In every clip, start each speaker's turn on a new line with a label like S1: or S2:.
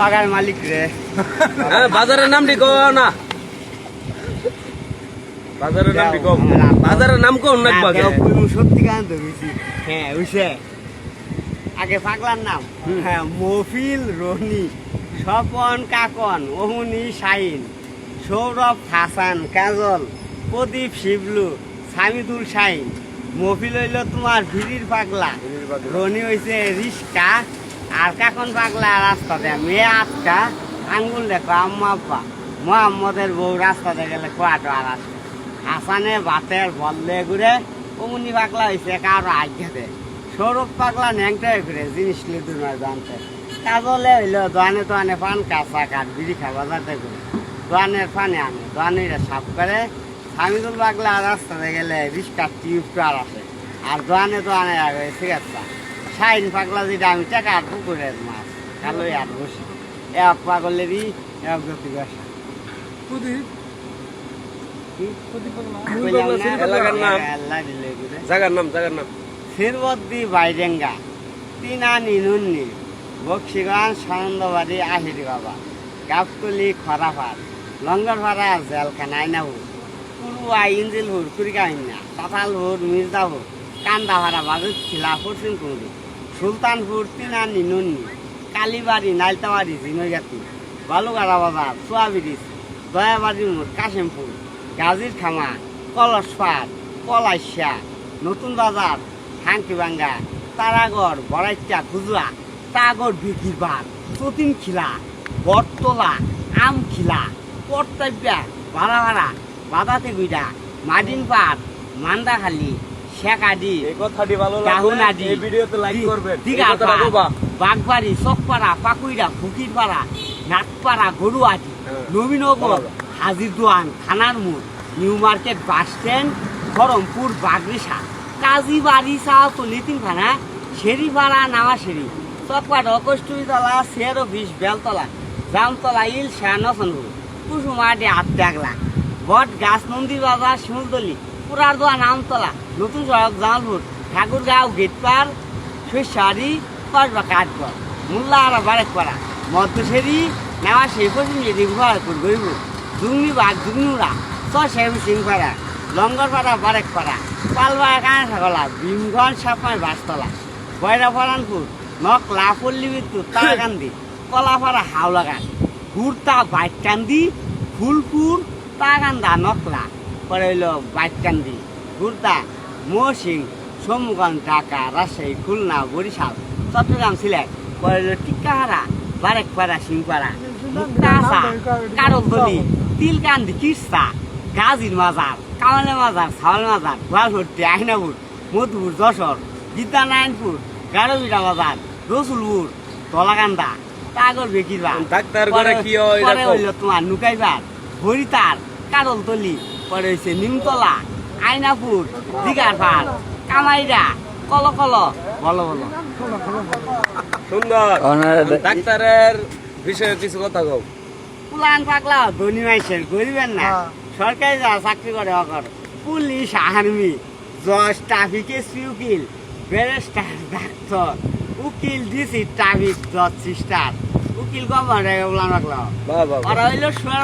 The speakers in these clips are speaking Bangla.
S1: বাগার মালিক রে।
S2: হ্যাঁ বাজারের নাম ঠিক না? বাজারের নাম ঠিক বাজারের নাম কোন নাক বাগে?
S1: সত্যি গান তো হ্যাঁ উসে আগে পাগলার নাম? হ্যাঁ মফিল রনি স্বপন কাকন অহুনি শাহিন সৌরভ হাসান কাজল প্রদীপ শিবলু সামিদুল শাহিন মফিল হইল তোমার ভিড়ির পাগলা। রনি হইছে রিস্কা আর কাকন পাগলা রাস্তাতে মেয়ে আটকা আঙ্গুল দেখো, আম্মা আব্বা। মোহাম্মদের বউ রাস্তাতে গেলে কোয়াটো আর আসে। হাসানে বাতের বললে ঘুরে অমনি পাগলা হয়েছে কারও আজ্ঞাতে সৌরভ পাগলা ন্যাংটা ঘুরে, জিনিস নয় জানতে। কাজলে হইল দোয়ানে দোয়ানে পান, কাঁচা কাঠ, বিড়ি খাওয়া যাতে করে দোয়ানের পানি আনে দোয়ানিরা সাফ করে। হামিদুল পাগলা রাস্তাতে গেলে রিস্কার টিউবটা আর আসে। আর দোয়ানে দোয়ানে আগে সিগারটা সাইন পাগলা যেটা আমি টাকা আর পুকুরের মাছ কালোই আর বসে এক পাগলেরই এক গতি বসা। দিলে ঘুরে
S2: জাগার নাম জাগার নাম।
S1: শিরবদ্দি বাইরেঙ্গা। তিনা নিনুন্নি বক্সিগঞ্জ সানন্দবাড়ি আহিরি বাবা গাবতলি খরাফার লঙ্গরপাড়া জেলখানা আইনাহুর পুরুয়া ইঞ্জিলহুর কুড়িকাহিনা তাতালহুর মির্জাহুর কান্দাভাড়া বাজুত খিলা পশ্চিম কুমুরি সুলতানপুর তিনা নিনুন্নি কালীবাড়ি নাইলতাবাড়ি ঝিনগাতি বালুগাড়া বাজার সোয়াবিরিস দয়াবাড়ি মোড়, কাশিমপুর, গাজীর খামা কলসপাট কলাইশা, নতুন বাজার, হাঙ্কিবাঙ্গা, তারাগড়, বড়াইচা খুজরা তাগর বিকির বার চতিন খিলা বটতলা আম খিলা কর্তব্যা ভাড়া ভাড়া বাদাতে গুইডা মাদিন পাট মান্দাখালি শেখাডি
S2: এই কথাটি ভালো লাগলে
S1: আদি
S2: এই ভিডিওতে লাইক করবেন এই
S1: দিঘা বাগবাড়ি চকপাড়া পাকুইরা ফকিরপাড়া নাটপাড়া গরুয়াটি
S2: হ্যাঁ।
S1: নবীনগর। হাজিরদোয়ান থানার মোড় new market bus stand Kharampur বাগরিসা Kazibari চাওতো লিতিমখানা শেরিপাড়া নামাশেরি চকপাড়া কষ্টুরিতলা শের অফিস বেলতলা জামতলা ইল শাহনসনপুর কুসুমাটি আত্যাগলা বট গাছ নন্দী বাজার শিমুলতলি পুরার দোয়া নামতলা। নতুন সড়ক জামালপুর ঠাকুরগাঁও গেটপার শস্যারি কসবা কাঠগড় মোল্লা আর বারেক পাড়া মধ্যশেরি নেওয়া সেই পশ্চিম যেটি ঘর গরিব জুংনি বাগ জুগনুরা সেম সিংপাড়া লঙ্গরপাড়া বারেক পাড়া পালবাড়া কানাঠাগলা ভীমগঞ্জ সাপমাই বাসতলা বয়রা ফরানপুর নক লাফল্লি বিদ্যুৎ তারাকান্দি কলাপাড়া হাওলাগান গুড়তা বাইটকান্দি ফুলপুর তাগান্দা নকলা পরে হইল বাইটকান্দি গুড়তা মহসিং সোমগঞ্জ ঢাকা রাজশাহী খুলনা বরিশাল চট্টগ্রাম সিলেট পরে হইল টিকাহারা বারেকপাড়া সিংপাড়া মুক্তাসা কারলতলি তিলকান্দি কিস্তা গাজীর মাজার কামালে মাজার সাওয়াল মাজার গোয়ালভর্তি আহিনাপুর মধুপুর যশোর গীতানারায়ণপুর গারবিটা বাজার রসুলপুর তলাকান্দা তাগর বেকিরবার
S2: ডাক্তার ঘরে কি হয়
S1: পরে হইল তোমার নুকাইবার হরিতার কারলতলি পরে হইছে নিমতলা আয়নাপুর দিঘার পাড় কামাইরা কল কল। বলো বলো
S2: সুন্দর। ডাক্তারের বিষয়ে কিছু কথা কও।
S1: পুলান পাগলা ধনী মাইসের গরিবের না। সরকারি যারা চাকরি করে অকর। পুলিশ আর্মি জজ ট্রাফিক এসপি উকিল ব্যারিস্টার ডাক্তার উকিল ডিসি ট্রাফিক জজ সিস্টার। উকিল গভর্নর পুলান পাগলা। ওরা হইল শুয়ে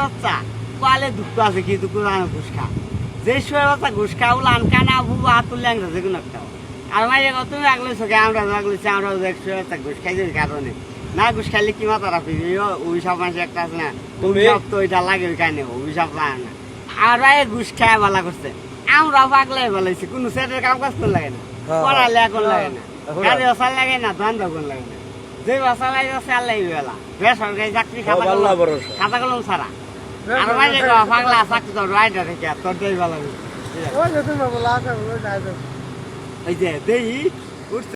S1: কোয়ালে দুঃখ আছে কি দুঃখ জানে ঘুষ খা যে শুয়ে বাচ্চা ঘুষ খা উলান কানা বুবু হাত তুলে আনতে যে কোনো একটা। আর মাইরে কত তুমি আগলে চোখে আমরা আগলেছি আমরা এক শুয়ে বাচ্চা ঘুষ খাই যে কারণে। না ঘুষ খাইলে কি মাথা রাখবি? অভিশাপ মানুষ একটা আছে না
S2: তুমি?
S1: অভিশাপ তো ওইটা লাগে ওই কানে অভিশাপ লাগে না। আর রায় ঘুষ খায় ভালো করছে। আমরা পাগলাই ভালোছি কোনো সেটের কাম কাজ করে লাগে না
S2: হ্যাঁ।
S1: পড়ালে এখন লাগে না গাড়ি অসাল লাগে না ধান দোকান লাগে না। যে বাসা লাগে লাগবে বেলা বেসরকারি চাকরি খাতা কলম খাতা কলম ছাড়া। আর বাইরে পাগলা চাকরি তোর রাইডার থেকে তোর দেই ভালো ওই যে দেই উঠছে।